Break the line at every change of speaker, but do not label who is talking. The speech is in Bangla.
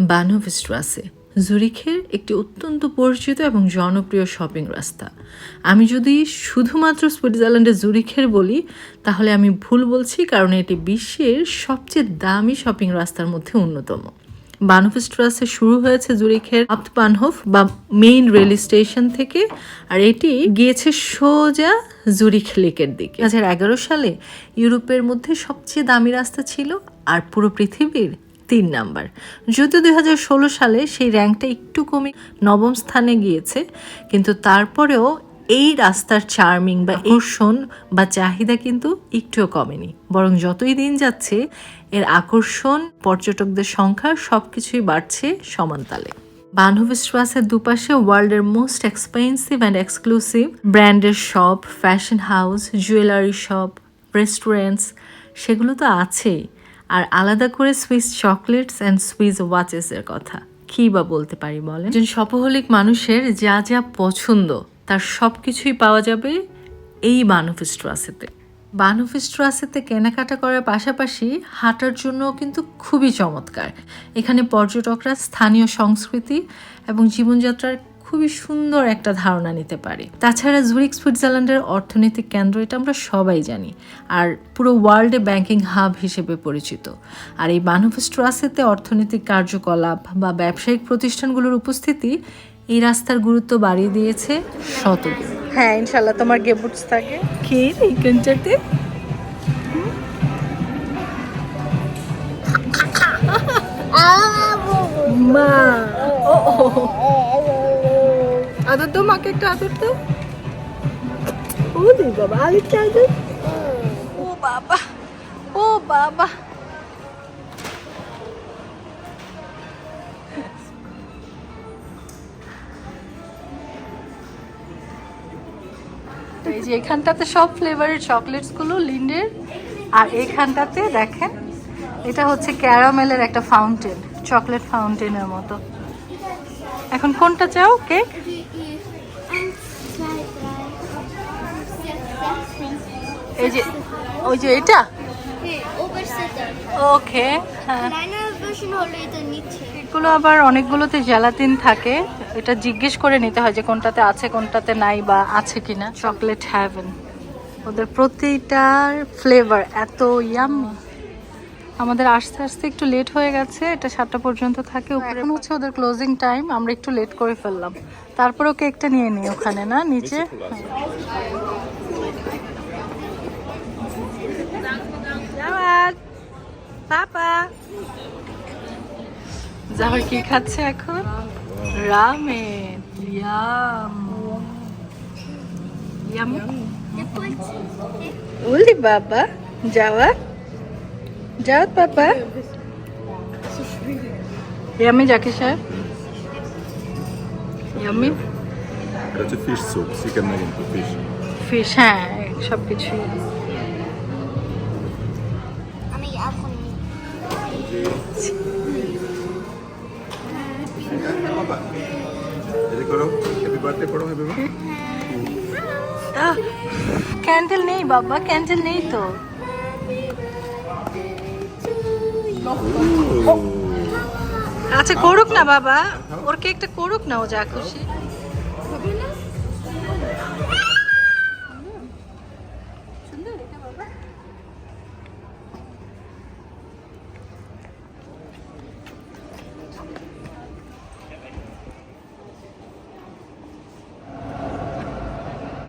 বানোভস্ট্রাসে জুরিখের একটি অত্যন্ত পরিচিত এবং জনপ্রিয় শপিং রাস্তা। আমি যদি শুধুমাত্র সুইজারল্যান্ডের জুরিখের বলি, তাহলে আমি ভুল বলছি কারণ এটি বিশ্বের সবচেয়ে দামি শপিং রাস্তার মধ্যে অন্যতম। বানহফস্ট্রাসে শুরু হয়েছে জুরিখের আপ্ত আপ্তবানহফ বা মেইন রেল স্টেশন থেকে, আর এটি গিয়েছে সোজা জুরিখ লেকের দিকে। দু হাজার এগারো সালে ইউরোপের মধ্যে সবচেয়ে দামি রাস্তা ছিল, আর পুরো পৃথিবীর তিন নাম্বার। যদিও দুই হাজার ষোলো সালে সেই র্যাঙ্কটা একটু কমে নবম স্থানে গিয়েছে, কিন্তু তারপরেও এই রাস্তার চার্মিং বা আকর্ষণ বা চাহিদা কিন্তু একটুও কমেনি। বরং যতই দিন যাচ্ছে, এর আকর্ষণ, পর্যটকদের সংখ্যা সব কিছুই বাড়ছে সমানতালে বানহোভস্ট্রাসের দুপাশে ওয়ার্ল্ডের মোস্ট এক্সপেন্সিভ অ্যান্ড এক্সক্লুসিভ ব্র্যান্ডের shop, fashion house, jewellery shop, restaurants, সেগুলো তো আছেই। আর আলাদা করে সুইস চকলেটস অ্যান্ড সুইস ওয়াচেসের কথা। কী বা বলতে পারি বলে একজন শপহলিক মানুষের যা যা পছন্দ, তার সব কিছুই পাওয়া যাবে এই বানুফিস্ট্রাসেতে। বানুফিস্ট্রাসেতে কেনাকাটা করার পাশাপাশি হাঁটার জন্য কিন্তু খুবই চমৎকার। এখানে পর্যটকরা স্থানীয় সংস্কৃতি এবং জীবনযাত্রার খুবই সুন্দর একটা ধারণা নিতে পারে। তাছাড়া জুরিক সুইজারল্যান্ডের অর্থনৈতিক কেন্দ্র এটা আমরা সবাই জানি। আর পুরো ওয়ার্ল্ডে ব্যাংকিং হাব হিসেবে পরিচিত। আর এই বানুফিস্ট্রাসেতে অর্থনৈতিক কার্যকলাপ বা ব্যবসায়িক প্রতিষ্ঠানগুলোর উপস্থিতি এই রাস্তার গুরুত্ব বাড়িয়ে দিয়েছে শতগুণ।
হ্যাঁ ইনশাল্লাহ তোমার গেবুটস থাকে।
কে এইখানটাতে
মা। আদর তো মাকে একটা আদর তো ও দি বাবা, আরেকটা আদর ও বাবা ও বাবা। এই যে এখানটাতে সব ফ্লেভারের চকলেটসগুলো লিন্ডের। আর এখানটাতে দেখেন, এটা হচ্ছে ক্যারামেলের একটা ফাউন্টেন চকলেট ফাউন্টেনের মতো। এখন কোনটা চাও কেক এই যে ওই যে এটা? ওকে হ্যাঁ। এগুলো আবার অনেকগুলোতে জ্যালাতিন থাকে। এটা জিজ্ঞেস করে নিতে হয় যে কোনটাতে আছে কোনটাতে নাই বা আছে কিনা। চকলেট হ্যাভেন ওদের প্রতিটার ফ্লেভার এত ইয়াম্মি আমাদের আসতে আসতে একটু লেট হয়ে গেছে এটা সাতটা পর্যন্ত থাকে। এখন হচ্ছে ওদের ক্লোজিং টাইম আমরা একটু লেট করে ফেললাম। তারপরেও কেকটা নিয়ে নিই ওখানে না নিচে? পাপা। জামার কি খাচ্ছে এখন? Ramen yum. ইয়াম? উলি বাবা যাওয়া যাও পাপা ইয়ামি জাকি স্যার ইয়ামি?
এটা হচ্ছে ফিশ স্যুপ চিকেন না কিন্তু ফিশ
ফিশ হ্যাঁ সব কিছুই ক্যান্ডেল নেই বাবা ক্যান্ডেল নেই তো। আচ্ছা করুক না বাবা ওর কেকটা করুক না ও যা খুশি।